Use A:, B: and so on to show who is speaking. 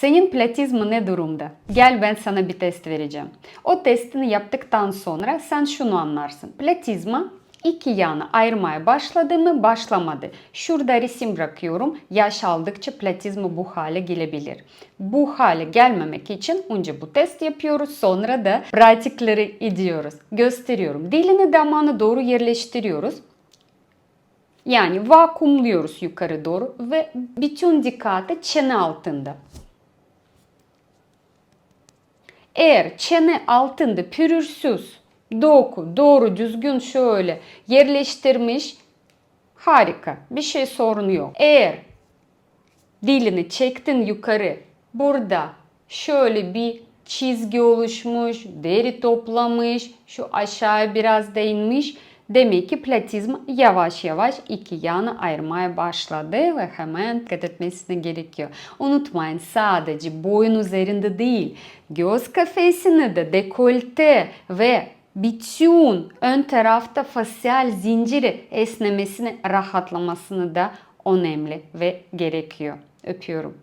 A: Senin platizma ne durumda? Gel ben sana bir test vereceğim. O testini yaptıktan sonra sen şunu anlarsın. Platizma iki yana ayırmaya başladı mı başlamadı. Şurada resim bırakıyorum. Yaş aldıkça platizma bu hale gelebilir. Bu hale gelmemek için önce bu test yapıyoruz. Sonra da pratikleri ediyoruz. Gösteriyorum. Dilini damağına doğru yerleştiriyoruz. Yani vakumluyoruz yukarı doğru ve bütün dikkati çene altında. Eğer çene altında pürürsüz, doku, doğru düzgün şöyle yerleştirmiş, harika. Bir şey sorun yok. Eğer dilini çektin yukarı, burada şöyle bir çizgi oluşmuş, deri toplamış, şu aşağıya biraz değinmiş. Demek ki platizma yavaş yavaş iki yana ayırmaya başladı ve hemen dikkat etmesine gerekiyor. Unutmayın sadece boyun üzerinde değil, göz kafesini de dekolte ve bütün ön tarafta fasyal zinciri esnemesini, rahatlamasını da önemli ve gerekiyor. Öpüyorum.